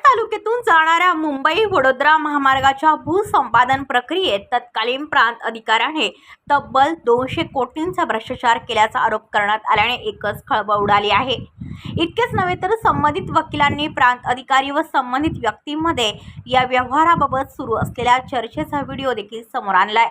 तालुक्यातून जाणाऱ्या मुंबई वडोदरा महामार्गाच्या भूसंपादन प्रक्रियेत तत्कालीन प्रांत अधिकाऱ्याने तब्बल दोनशे कोटींचा भ्रष्टाचार केल्याचा आरोप करण्यात आल्याने एकच खळबळ उडाली आहे. इतकेच नव्हे तर संबंधित वकिलांनी प्रांत अधिकारी व संबंधित व्यक्तींमध्ये या व्यवहाराबाबत सुरू असलेल्या चर्चेचा व्हिडिओ देखील समोर आणलाय.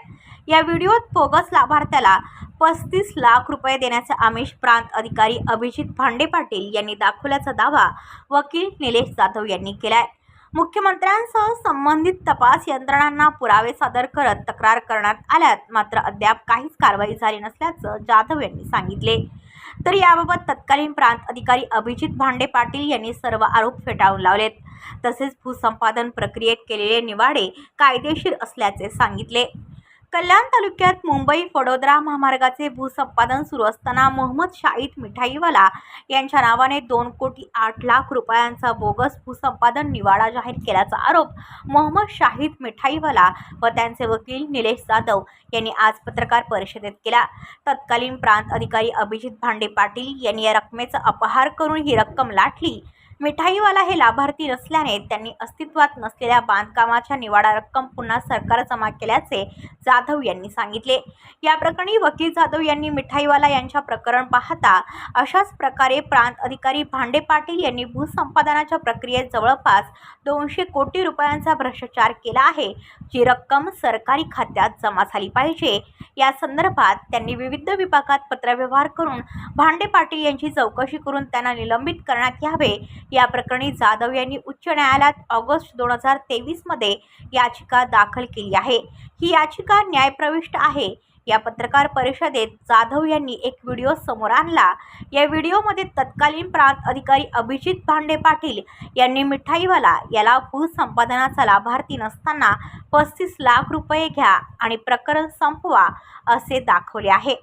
या व्हिडिओत बोगस लाभार्थ्याला पस्तीस लाख रुपये देण्याचे आमिष प्रांत अधिकारी अभिजित भांडे पाटील यांनी दाखवल्याचा दावा वकील निलेश जाधव यांनी केलाय. मुख्यमंत्र्यांसह संबंधित तपास यंत्रणांना पुरावे सादर करत तक्रार करण्यात आल्यात मात्र अद्याप काहीच कारवाई झाली नसल्याचं जाधव यांनी सांगितले. तर याबाबत तत्कालीन प्रांत अधिकारी अभिजित भांडे पाटील यांनी सर्व आरोप फेटाळून लावलेत. तसेच भूसंपादन प्रक्रियेत केलेले निवाडे कायदेशीर असल्याचे सांगितले. कल्याण तालुक्यात मुंबई वडोदरा महामार्गाचे भूसंपादन सुरू असताना मोहम्मद शाहीद मिठाईवाला यांच्या नावाने दोन कोटी आठ लाख रुपयांचा बोगस भूसंपादन निवाडा जाहीर केल्याचा आरोप मोहम्मद शाहीद मिठाईवाला व त्यांचे वकील निलेश जाधव यांनी आज पत्रकार परिषदेत केला. तत्कालीन प्रांत अधिकारी अभिजित भांडे पाटील यांनी या रकमेचा अपहार करून ही रक्कम लाटली. मिठाईवाला हे लाभार्थी नसल्याने त्यांनी अस्तित्वात नसलेल्या बांधकामाच्या निवाडा रक्कम पुन्हा सरकार जमा केल्याचे जाधव यांनी सांगितले. या प्रकरणी वकील जाधव यांनी मिठाईवाला यांच्या प्रकरण पाहता अशाच प्रकारे प्रांत अधिकारी भांडे पाटील यांनी भूसंपादनाच्या प्रक्रियेत जवळपास दोनशे कोटी रुपयांचा भ्रष्टाचार केला आहे जी रक्कम सरकारी खात्यात जमा झाली पाहिजे. या संदर्भात त्यांनी विविध विभागात पत्रव्यवहार करून भांडे पाटील यांची चौकशी करून त्यांना निलंबित करण्यात यावे या प्रकरणी जाधव यांनी उच्च न्यायालयात ऑगस्ट दोन हजार तेवीसमध्ये याचिका दाखल केली आहे. ही याचिका न्यायप्रविष्ट आहे. या पत्रकार परिषदेत जाधव यांनी एक व्हिडिओ समोर आणला. या व्हिडिओमध्ये तत्कालीन प्रांत अधिकारी अभिजित भांडे पाटील यांनी मिठाईवाला याला भूसंपादनाचा लाभार्थी नसताना पस्तीस लाख रुपये घ्या आणि प्रकरण संपवा असे दाखवले आहे.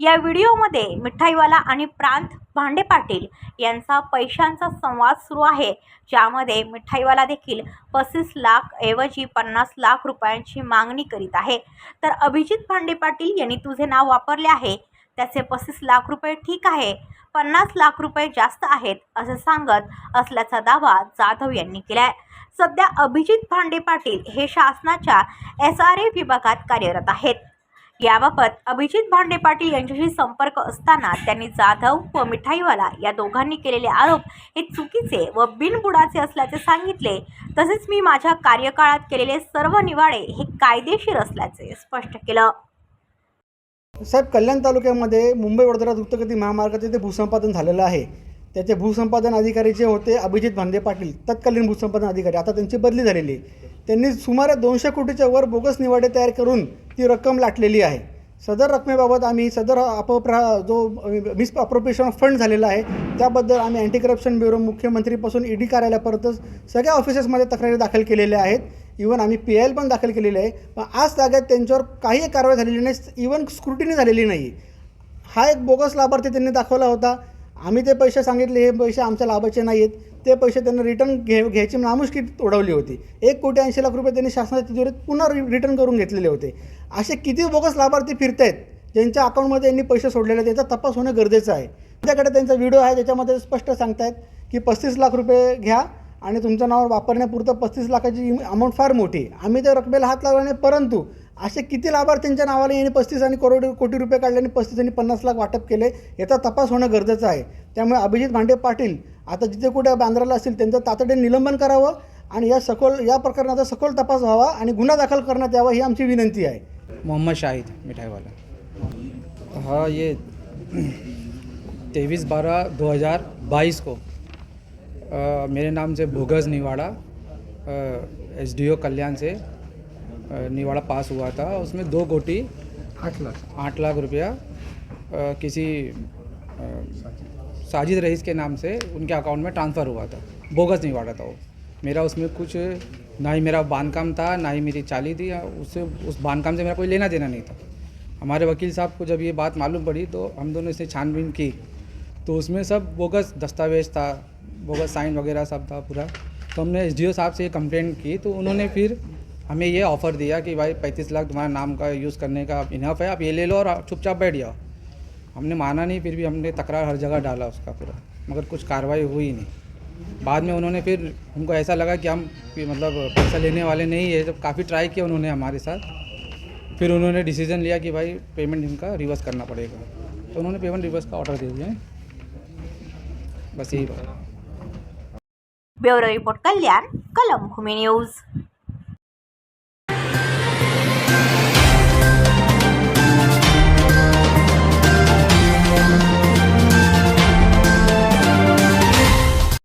या व्हिडिओमध्ये मिठाईवाला आणि प्रांत भांडे पाटील यांचा पैशांचा संवाद सुरू आहे. ज्यामध्ये मिठाईवाला देखील पस्तीस लाख ऐवजी पन्नास लाख रुपयांची मागणी करीत आहे. तर अभिजित भांडे पाटील यांनी तुझे नाव वापरले आहे. त्याचे पस्तीस लाख रुपये ठीक आहे. पन्नास लाख रुपये जास्त आहेत असं सांगत असल्याचा दावा जाधव यांनी केलाय. सध्या अभिजित भांडे पाटील हे शासनाच्या एस आर ए विभागात कार्यरत आहेत. याबाबत अभिजित भांडे पाटील यांच्याशी संपर्क असताना त्यांनी जाधव व मिठाईवाला या दोघांनी केलेले आरोप हे चुकीचे व बिनबुडाचे असल्याचे सांगितले. तसेच मी माझ्या कार्यकाळात केलेले सर्व निवाडे हे कायदेशीर असल्याचे स्पष्ट केलं. साहेब कल्याण तालुक्यामध्ये मुंबई वडोदरा द्रुतगती महामार्गाचे ते भूसंपादन झालेलं आहे. त्याचे भूसंपादन अधिकारी जे होते अभिजित भांदे पाटील तत्कालीन भूसंपादन अधिकारी आता त्यांची बदली झालेली आहे. त्यांनी सुमारे दोनशे कोटीच्या वर बोगस निवाडे तयार करून ती रक्कम लाटलेली आहे. सदर रकमेबाबत आम्ही सदर अपप्रा जो मिस अप्रोप्रिएशन फंड झालेला आहे त्याबद्दल आम्ही अँटी करप्शन ब्युरो मुख्यमंत्रीपासून ई डी कार्यालयापर्यंत सगळ्या ऑफिसेसमध्ये तक्रारी दाखल केलेल्या आहेत. इवन आम्ही पी एल पण दाखल केलेले आहे. पण आज ताग्यात त्यांच्यावर काही कारवाई झालेली नाही इवन स्क्रुटिनी झालेली नाही. हा एक बोगस लाभार्थी त्यांनी दाखवला होता. आम्ही ते पैसे सांगितले हे पैसे आमच्या लाभाचे नाही आहेत ते पैसे त्यांना रिटर्न घे घ्यायची नामुष्की उडवली होती. एक कोटी ऐंशी लाख रुपये त्यांनी शासनाच्या तिजोरीत पुन्हा रि रिटर्न करून घेतलेले होते. असे किती बोगस लाभार्थी फिरत आहेत ज्यांच्या अकाउंटमध्ये यांनी पैसे सोडलेले आहेत त्याचा तपास होणं गरजेचं आहे. त्याच्याकडे त्यांचा व्हिडिओ आहे त्याच्यामध्ये स्पष्ट सांगतायत की पस्तीस लाख रुपये घ्या आणि तुमचं नाव वापरण्यापुरतं पस्तीस लाखाची अमाऊंट फार मोठी. आम्ही त्या रकमेला हात लावला नाही परंतु असे किती लाभार्थ्यांच्या नावाने यांनी पस्तीस आणि करोड कोटी रुपये काढले आणि पस्तीस आणि पन्नास लाख वाटप केले याचा तपास होणं गरजेचं आहे. त्यामुळे अभिजित भांडे पाटील आता जिथे कुठे बांद्राला असतील त्यांचं तातडीने निलंबन करावं आणि या सखोल या प्रकरणाचा सखोल तपास व्हावा आणि गुन्हा दाखल करण्यात यावा ही आमची विनंती आहे. मोहम्मद शाहिद मिठाई वाला हाँ ये तेईस बारह दो हज़ार बाईस को अ, मेरे नाम से भोगस निवाड़ा एस डी ओ कल्याण से निवाड़ा पास हुआ था। उसमें दो कोटी आठ लाख। आठ लाख रुपया किसी साजिद रईस के नाम से उनके अकाउंट में ट्रांसफ़र हुआ था। बोगस निवाड़ा था वो। मेरा उसमें कुछ ना ही मेरा बांधकाम था, ना ही मेरी चाली थी उससे उस बांधकाम से मेरा कोई लेना देना नहीं था। हमारे वकील साहब को जब ये बात मालूम पड़ी तो हम दोनों से छानबीन की। तो उसमें सब बोगस दस्तावेज़ था, बोगस साइन वगैरह सब था पूरा। तो हमने एसडीओ साहब से कंप्लेंट की तो उन्होंने फिर हमें ये ऑफ़र दिया कि भाई पैंतीस लाख तुम्हारा नाम का यूज़ करने का इनफ है, आप ये ले लो और चुपचाप बैठ जाओ। हमने माना नहीं, फिर भी हमने तकरार हर जगह डाला उसका पूरा। मगर कुछ कार्रवाई हुई नहीं। बाद में उन्होंने फिर हमको ऐसा लगा कि हम मतलब पैसा लेने वाले नहीं है, जब काफ़ी ट्राई किया उन्होंने हमारे साथ। फिर उन्होंने डिसीज़न लिया कि भाई पेमेंट इनका रिवर्स करना पड़ेगा। तो उन्होंने पेमेंट रिवर्स का ऑर्डर दे दिया बस यही बात। ब्यूरो रिपोर्ट, कल्याण, कलम, भूमी न्यूज़।